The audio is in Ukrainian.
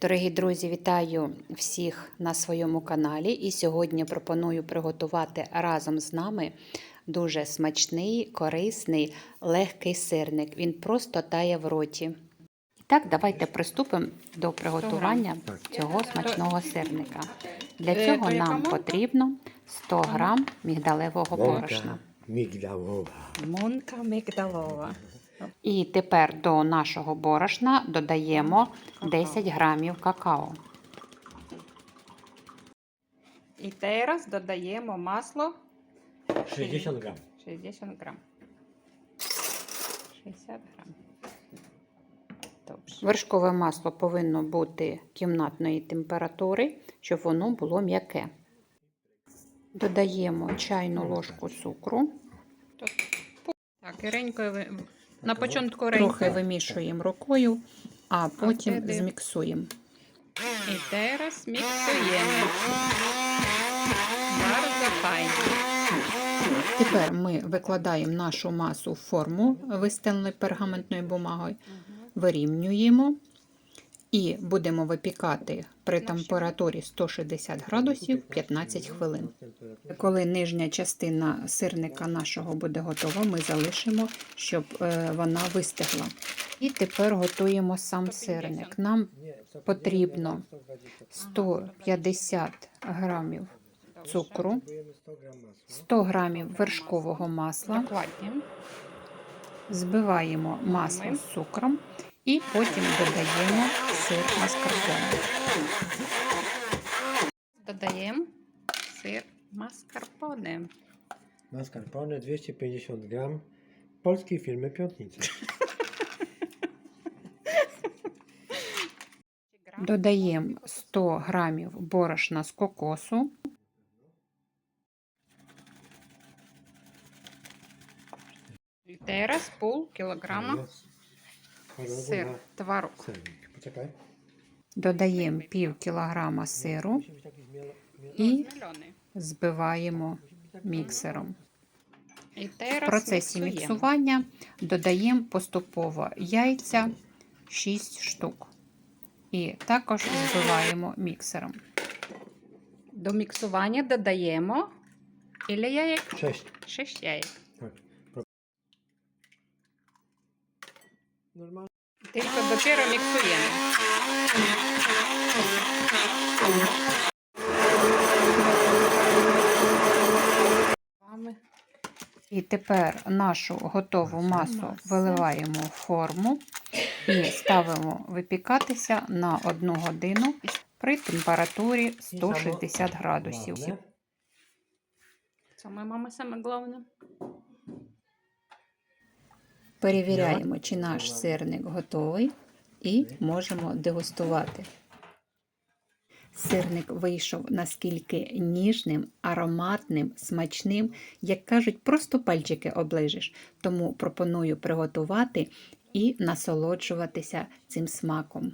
Дорогі друзі, вітаю всіх на своєму каналі. І сьогодні пропоную приготувати разом з нами дуже смачний, корисний, легкий сирник. Він просто тає в роті. І так, давайте приступимо до приготування цього смачного сирника. Для Е, цього нам потрібно 100 грам мігдалевого борошна. Мігдалова. Мунка мигдалова. І тепер до нашого борошна додаємо 10 грамів какао. І зараз додаємо масло 60 грам. 60 грам. 60 грам. Добре. Вершкове масло повинно бути кімнатної температури, щоб воно було м'яке. Додаємо чайну ложку цукру, Так, і ренькою ви... на початку трохи вимішуємо рукою, а потім зміксуємо. І зараз міксуємо. Файно. Тепер ми викладаємо нашу масу в форму вистеленою пергаментною бумагою, вирівнюємо і будемо випікати при температурі 160 градусів 15 хвилин. Коли нижня частина сирника нашого буде готова, ми залишимо, щоб е, вона вистигла. І тепер готуємо сам сирник. Нам потрібно 150 грамів цукру, 100 грамів вершкового масла, збиваємо масло з цукром і потім додаємо сир маскарпоне. Додаємо сир маскарпоне. Mascarpone 250 gram. Polskiej firmy Piątnicy. Додаємо 100 грамів борошна з кокосу, зараз пол кілограма сир, творог. Poczekaj. додаємо пів кілограма сиру і збиваємо міксером. В процесі міксування додаємо поступово яйця 6 штук. І також збиваємо міксером. До міксування додаємо Ілля яєк? Cześć. 6 яєк. Normalnie. Тільки допіро міксуємо. І тепер нашу готову масу виливаємо в форму і ставимо випікатися на 1 годину при температурі 160 градусів. Ważne. Саме мама саме головне. Перевіряємо, чи наш сирник готовий, і можемо дегустувати. Сирник вийшов наскільки ніжним, ароматним, смачним, як кажуть, просто пальчики оближиш. Тому пропоную приготувати і насолоджуватися цим смаком.